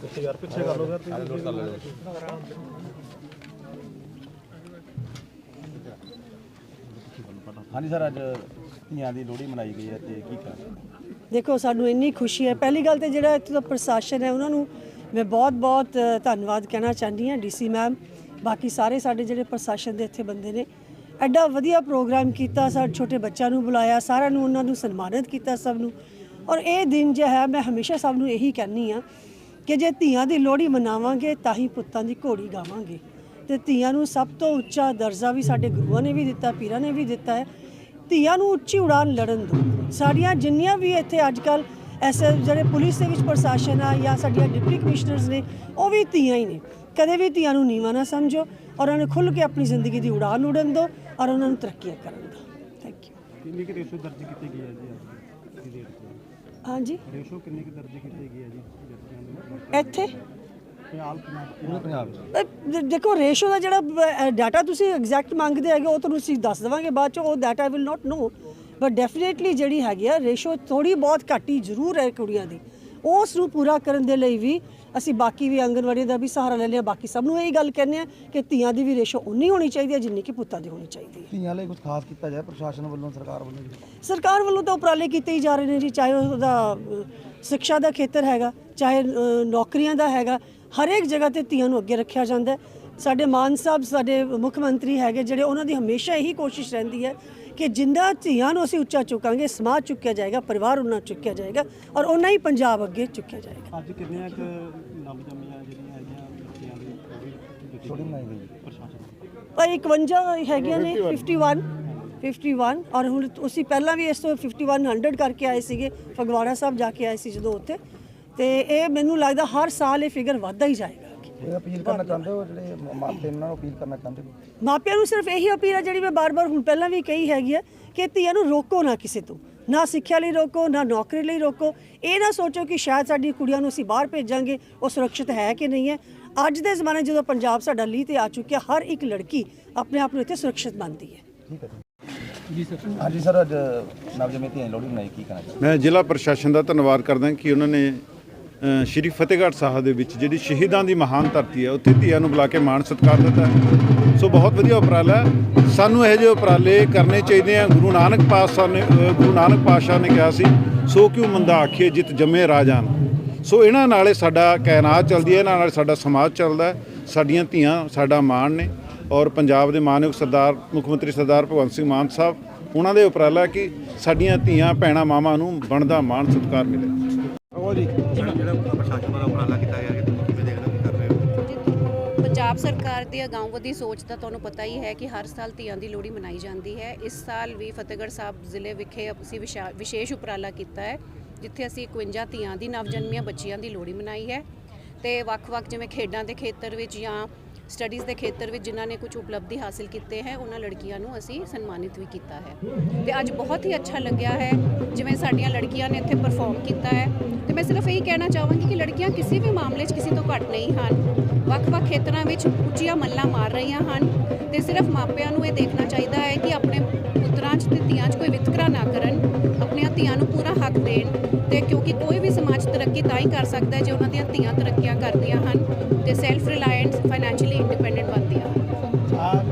ਪਿੱਛੇ ਯਾਰ ਪਿੱਛੇ ਕਰ ਲਓ ਯਾਰ ਹਾਂਜੀ ਸਰ ਅੱਜ ਧੀਆਂ ਦੀ ਲੋਹੜੀ ਮਨਾਈ ਗਈ ਹੈ ਤੇ ਕੀ ਕਹਿਣਾ ਦੇਖੋ ਸਾਨੂੰ ਇੰਨੀ ਖੁਸ਼ੀ ਹੈ। ਪਹਿਲੀ ਗੱਲ ਤੇ ਜਿਹੜਾ ਇੱਥੇ ਦਾ ਪ੍ਰਸ਼ਾਸਨ ਹੈ ਉਹਨਾਂ ਨੂੰ ਮੈਂ ਬਹੁਤ-ਬਹੁਤ ਧੰਨਵਾਦ ਕਹਿਣਾ ਚਾਹੁੰਦੀ ਹਾਂ ਡੀਸੀ ਮੈਮ। ਬਾਕੀ ਸਾਰੇ ਸਾਡੇ ਜਿਹੜੇ ਪ੍ਰਸ਼ਾਸਨ ਦੇ ਇੱਥੇ ਬੰਦੇ ਨੇ ਐਡਾ ਵਧੀਆ ਪ੍ਰੋਗਰਾਮ ਕੀਤਾ ਸਾਡੇ ਛੋਟੇ ਬੱਚਿਆਂ ਨੂੰ ਬੁਲਾਇਆ ਸਾਰਿਆਂ ਨੂੰ ਉਹਨਾਂ ਨੂੰ ਸਨਮਾਨਿਤ ਕੀਤਾ ਸਭ ਨੂੰ। ਔਰ ਇਹ ਦਿਨ ਜੋ ਹੈ ਮੈਂ ਹਮੇਸ਼ਾ ਸਭ ਨੂੰ ਇਹੀ ਕਹਿੰਨੀ ਆ ਕਿ ਜੇ ਧੀਆਂ ਦੀ ਲੋਹੜੀ ਮਨਾਵਾਂਗੇ ਤਾਂ ਹੀ ਪੁੱਤਾਂ ਦੀ ਘੋੜੀ ਗਾਵਾਂਗੇ। ਤੇ ਧੀਆਂ ਨੂੰ ਸਭ ਤੋਂ ਉੱਚਾ ਦਰਜਾ ਵੀ ਸਾਡੇ ਗੁਰੂਆਂ ਨੇ ਵੀ ਦਿੱਤਾ, ਪੀਰਾਂ ਨੇ ਵੀ ਦਿੱਤਾ ਹੈ। ਧੀਆਂ ਨੂੰ ਉੱਚੀ ਉਡਾਨ ਲੜਨ ਦਿਓ। ਸਾਡੀਆਂ ਜਿੰਨੀਆਂ ਵੀ ਇੱਥੇ ਅੱਜ ਕੱਲ ਐਸੇ ਜਿਹੜੇ ਪੁਲਿਸ ਦੇ ਵਿੱਚ ਪ੍ਰਸ਼ਾਸਨ ਆ ਜਾਂ ਸਾਡੀਆਂ ਡਿਪਟੀ ਕਮਿਸ਼ਨਰਸ ਨੇ, ਉਹ ਵੀ ਧੀਆਂ ਹੀ ਨੇ। ਕਦੇ ਵੀ ਧੀਆਂ ਨੂੰ ਨੀਵਾਂ ਨਾ ਸਮਝੋ ਔਰ ਉਹਨਾਂ ਨੂੰ ਖੁੱਲ੍ਹ ਕੇ ਆਪਣੀ ਜ਼ਿੰਦਗੀ ਦੀ ਉਡਾਨ ਉਡਣ ਦਿਓ ਔਰ ਉਹਨਾਂ ਨੂੰ ਤਰੱਕੀਆਂ ਕਰਨ ਦਿਓ। ਥੈਂਕ ਯੂ ਕਿੰਨੀ ਕਿ ਰੇਸ਼ੋ ਦਰਜ ਕੀਤੀ ਗਈ ਹੈ ਜੀ ਅੱਜ ਦੀ ਹਾਂਜੀ। ਰੇਸ਼ੋ ਕਿੰਨੀ ਕਿ ਦਰਜ ਕੀਤੀ ਗਈ ਹੈ ਜੀ? ਬੱਚਿਆਂ ਦੇ ਇੱਥੇ ਪੰਜਾਬ। ਪੂਰੇ ਪੰਜਾਬ ਦੇਖੋ ਰੇਸ਼ੋ ਦਾ ਜਿਹੜਾ ਡਾਟਾ ਤੁਸੀਂ ਐਗਜ਼ੈਕਟ ਮੰਗਦੇ ਹੈਗੇ ਉਹ ਤੁਹਾਨੂੰ ਅਸੀਂ ਦੱਸ ਦੇਵਾਂਗੇ ਬਾਅਦ ਚ ਉਹ data I will not know but definitely ਜਿਹੜੀ ਹੈਗੀ ਆ ਰੇਸ਼ੋ ਥੋੜੀ ਬਹੁਤ ਘੱਟੀ ਜ਼ਰੂਰ ਹੈ ਕੁੜੀਆਂ ਦੀ। ਉਸ ਨੂੰ ਪੂਰਾ ਕਰਨ ਦੇ ਲਈ ਵੀ ਅਸੀਂ ਬਾਕੀ ਵੀ ਆਂਗਨਵਾੜੀ ਦਾ ਵੀ ਸਹਾਰਾ ਲੈ ਲਿਆ। ਬਾਕੀ ਸਭ ਨੂੰ ਇਹੀ ਗੱਲ ਕਹਿੰਦੇ ਆ ਕਿ ਧੀਆਂ ਦੀ ਵੀ ਰੇਸ਼ੋ ਉਨੀ ਹੋਣੀ ਚਾਹੀਦੀ ਹੈ ਜਿੰਨੀ ਕਿ ਪੁੱਤਾਂ ਦੀ ਹੋਣੀ ਚਾਹੀਦੀ ਹੈ। ਧੀਆਂ ਲਈ ਕੁਝ ਖਾਸ ਕੀਤਾ ਜਾਏ ਪ੍ਰਸ਼ਾਸਨ ਵੱਲੋਂ ਸਰਕਾਰ ਵੱਲੋਂ ਸਰਕਾਰ ਵੱਲੋਂ ਤਾਂ ਉਪਰਾਲੇ ਕੀਤੇ ਹੀ ਜਾ ਰਹੇ ਨੇ ਜੀ ਚਾਹੇ ਉਹਦਾ ਸਿੱਖਿਆ ਦਾ ਖੇਤਰ ਹੈਗਾ ਚਾਹੇ ਨੌਕਰੀਆਂ ਦਾ ਹੈਗਾ ਹਰੇਕ ਜਗ੍ਹਾ ਤੇ ਧੀਆਂ ਨੂੰ ਅੱਗੇ ਰੱਖਿਆ ਜਾਂਦਾ ਹੈ। ਸਾਡੇ ਮਾਨ ਸਾਹਿਬ ਸਾਡੇ ਮੁੱਖ ਮੰਤਰੀ ਹੈਗੇ ਜਿਹੜੇ ਉਹਨਾਂ ਦੀ ਹਮੇਸ਼ਾ ਇਹੀ ਕੋਸ਼ਿਸ਼ ਰਹਿੰਦੀ ਹੈ ਕਿ ਜਿੰਨਾ ਧੀਆਂ ਨੂੰ ਅਸੀਂ ਉੱਚਾ ਚੁੱਕਾਂਗੇ ਸਮਾਜ ਚੁੱਕਿਆ ਜਾਏਗਾ ਪਰਿਵਾਰ ਉਹਨਾਂ ਚੁੱਕਿਆ ਜਾਏਗਾ ਔਰ ਉਹਨਾਂ ਹੀ ਪੰਜਾਬ ਅੱਗੇ ਚੁੱਕਿਆ ਜਾਏਗਾ। ਅੱਜ ਕਿੰਨੀਆਂ ਕੁ ਨਵਜੰਮੀਆਂ ਜਿਹੜੀਆਂ ਹੈਗੀਆਂ ਬੱਚਿਆਂ ਦੀ ਛੋਟੀ ਮਨਾਈ ਗਈ। ਪ੍ਰਸ਼ਾਸਨ ਭਾਈ 51 ਹੈਗੀਆਂ ਨੇ 51 51 ਔਰ ਹੁਣ ਅਸੀਂ ਪਹਿਲਾਂ ਵੀ ਇਸ ਤੋਂ 5100 ਕਰਕੇ ਆਏ ਸੀਗੇ ਫਗਵਾੜਾ ਸਾਹਿਬ ਜਾ ਕੇ ਆਏ ਸੀ ਜਦੋਂ ਉੱਥੇ। ਤੇ ਇਹ ਮੈਨੂੰ ਲੱਗਦਾ ਹਰ ਸਾਲ ਇਹ ਫਿਗਰ ਵੱਧਦਾ ਹੀ ਜਾਏਗਾ। ਇਹ ਅਪੀਲ ਕਰਨਾ ਚਾਹੁੰਦੇ ਹੋ? ਜਿਹੜੇ ਮਾਪੇ ਉਹਨਾਂ ਨੂੰ ਅਪੀਲ ਕਰਨਾ ਚਾਹੁੰਦੇ ਹੋ? ਮਾਪਿਆਂ ਨੂੰ ਸਿਰਫ ਇਹੀ ਅਪੀਲ ਹੈ ਜਿਹੜੀ ਮੈਂ ਬਾਰ-ਬਾਰ ਹੁਣ ਪਹਿਲਾਂ ਵੀ ਕਹੀ ਹੈਗੀ ਹੈ ਕਿ ਧੀਆਂ ਨੂੰ ਰੋਕੋ ਨਾ ਕਿਸੇ ਤੋਂ। ਨਾ ਸਿੱਖਿਆ ਲਈ ਰੋਕੋ ਨਾ ਨੌਕਰੀ ਲਈ ਰੋਕੋ। ਇਹ ਨਾ ਸੋਚੋ ਕਿ ਸ਼ਾਇਦ ਸਾਡੀ ਕੁੜੀਆਂ ਨੂੰ ਅਸੀਂ ਬਾਹਰ ਭੇਜਾਂਗੇ ਉਹ ਸੁਰੱਖਿਅਤ ਹੈ ਕਿ ਨਹੀਂ ਹੈ। ਅੱਜ ਦੇ ਜ਼ਮਾਨੇ ਜਦੋਂ ਪੰਜਾਬ ਸਾਡਾ ਲੀਹ ਤੇ ਆ ਚੁੱਕਿਆ ਹਰ ਇੱਕ ਲੜਕੀ ਆਪਣੇ ਆਪ ਨੂੰ ਇੱਥੇ ਸੁਰੱਖਿਅਤ ਮੰਨਦੀ ਹੈ। ਠੀਕ ਹੈ ਜੀ। ਸਰ। ਹਾਂਜੀ ਸਰ ਅੱਜ ਨਵਜੰਮੀ ਧੀਆਂ ਲੋਹੜੀ ਮਨਾਈ ਕੀ ਚਾਹੁੰਦੇ ਮੈਂ ਜ਼ਿਲ੍ਹਾ ਪ੍ਰਸ਼ਾਸਨ ਦਾ ਧੰਨਵਾਦ ਕਰਦਾ ਕਿ ਉਹਨਾਂ ਨੇ ਸ਼੍ਰੀ ਫਤਿਹਗੜ੍ਹ ਸਾਹਿਬ ਦੇ ਵਿੱਚ ਜਿਹੜੀ ਸ਼ਹੀਦਾਂ ਦੀ ਮਹਾਨ ਧਰਤੀ ਹੈ, ਉੱਥੇ ਧੀਆਂ ਨੂੰ ਬੁਲਾ ਕੇ ਮਾਣ ਸਤਿਕਾਰ ਦਿੱਤਾ ਸੋ ਬਹੁਤ ਵਧੀਆ ਉਪਰਾਲਾ ਸਾਨੂੰ ਇਹੋ ਜਿਹੇ ਉਪਰਾਲੇ ਕਰਨੇ ਚਾਹੀਦੇ ਆ। ਗੁਰੂ ਨਾਨਕ ਪਾਤਸ਼ਾਹ ਨੇ ਗੁਰੂ ਨਾਨਕ ਪਾਤਸ਼ਾਹ ਨੇ ਕਿਹਾ ਸੀ, ਸੋ ਕਿਉ ਮੰਦਾ ਆਖੀਏ, ਜਿਤ ਜੰਮੇ ਰਾਜਾਨ ਸੋ ਇਹਨਾਂ ਨਾਲੇ ਸਾਡਾ ਕਾਇਨਾਤ ਚੱਲਦੀ ਹੈ, ਇਹਨਾਂ ਨਾਲ ਸਾਡਾ ਸਮਾਜ ਚੱਲਦਾ ਸਾਡੀਆਂ ਧੀਆਂ ਸਾਡਾ ਮਾਣ ਨੇ। ਔਰ ਪੰਜਾਬ ਦੇ ਮਾਨਯੋਗ ਸਰਦਾਰ, ਮੁੱਖ ਮੰਤਰੀ ਸਰਦਾਰ ਭਗਵੰਤ ਸਿੰਘ ਮਾਨ ਸਾਹਿਬ, ਉਹਨਾਂ ਦੇ ਉਪਰਾਲਾ ਕਿ ਸਾਡੀਆਂ ਧੀਆਂ, ਭੈਣਾਂ, ਮਾਵਾਂ ਨੂੰ ਬਣਦਾ ਮਾਣ ਸਤਿਕਾਰ ਮਿਲੇ। ਪੰਜਾਬ ਸਰਕਾਰ ਦੀ ਅਗਾਊਂਵਦੀ ਸੋਚ ਤਾਂ ਤੁਹਾਨੂੰ ਪਤਾ ਹੀ ਹੈ ਕਿ ਹਰ ਸਾਲ ਧੀਆਂ ਦੀ ਲੋਹੜੀ ਮਨਾਈ ਜਾਂਦੀ ਹੈ। ਇਸ ਸਾਲ ਵੀ ਫਤਿਹਗੜ੍ਹ ਸਾਹਿਬ ਜ਼ਿਲ੍ਹੇ ਵਿਖੇ ਅਸੀਂ ਵਿਸ਼ਾ- ਵਿਸ਼ੇਸ਼ ਉਪਰਾਲਾ ਕੀਤਾ ਹੈ, ਜਿੱਥੇ ਅਸੀਂ 51 ਧੀਆਂ ਦੀ ਨਵਜਨਮੀਆਂ ਬੱਚੀਆਂ ਦੀ ਲੋਹੜੀ ਮਨਾਈ ਹੈ। ਤੇ ਵੱਖ-ਵੱਖ ਜਿਵੇਂ ਖੇਡਾਂ ਦੇ ਖੇਤਰ ਵਿੱਚ ਜਾਂ ਸਟੱਡੀਜ਼ ਦੇ ਖੇਤਰ ਵਿੱਚ ਜਿਨ੍ਹਾਂ ਨੇ ਕੁਝ ਉਪਲਬਧੀ ਹਾਸਲ ਕੀਤੇ ਹੈ, ਉਹਨਾਂ ਲੜਕੀਆਂ ਨੂੰ ਅਸੀਂ ਸਨਮਾਨਿਤ ਵੀ ਕੀਤਾ ਹੈ। ਤੇ ਅੱਜ ਬਹੁਤ ਹੀ ਅੱਛਾ ਲੱਗਿਆ ਹੈ, ਜਿਵੇਂ ਸਾਡੀਆਂ ਲੜਕੀਆਂ ਨੇ ਇੱਥੇ ਪਰਫਾਰਮ ਕੀਤਾ ਹੈ। ਤੇ ਮੈਂ ਸਿਰਫ ਇਹੀ ਕਹਿਣਾ ਚਾਹਾਂਗੀ ਕਿ ਲੜਕੀਆਂ ਕਿਸੇ ਵੀ ਮਾਮਲੇ 'ਚ ਕਿਸੇ ਤੋਂ ਘੱਟ ਨਹੀਂ ਹਨ। ਵੱਖ-ਵੱਖ ਖੇਤਰਾਂ ਵਿੱਚ ਉੱਚੀਆਂ ਮੱਲਾਂ ਮਾਰ ਰਹੀਆਂ ਹਨ। ਤੇ ਸਿਰਫ ਮਾਪਿਆਂ ਨੂੰ ਇਹ ਦੇਖਣਾ ਚਾਹੀਦਾ ਹੈ ਕਿ ਆਪਣੇ ਪੁੱਤਰਾਂ 'ਚ ਤੇ ਧੀਆਂ 'ਚ ਕੋਈ ਵਿਤਕਰਾ ਨਾ ਕਰਨ, ਆਪਣੀਆਂ ਧੀਆਂ ਨੂੰ ਪੂਰਾ ਹੱਕ ਦੇਣ। ਤੇ ਕਿਉਂਕਿ ਕੋਈ ਤਾਂ ਕਰ ਸਕਦਾ ਜੇ ਉਹਨਾਂ ਦੀਆਂ ਧੀਆਂ ਤਰੱਕੀਆਂ ਕਰਦੀਆਂ ਹਨ ਤੇ ਸੈਲਫ ਰਿਲਾਇੰਸ ਫਾਈਨੈਂਸ਼ੀਅਲੀ ਇੰਡੀਪੈਂਡੈਂਟ ਬਣਦੀਆਂ ਹਨ।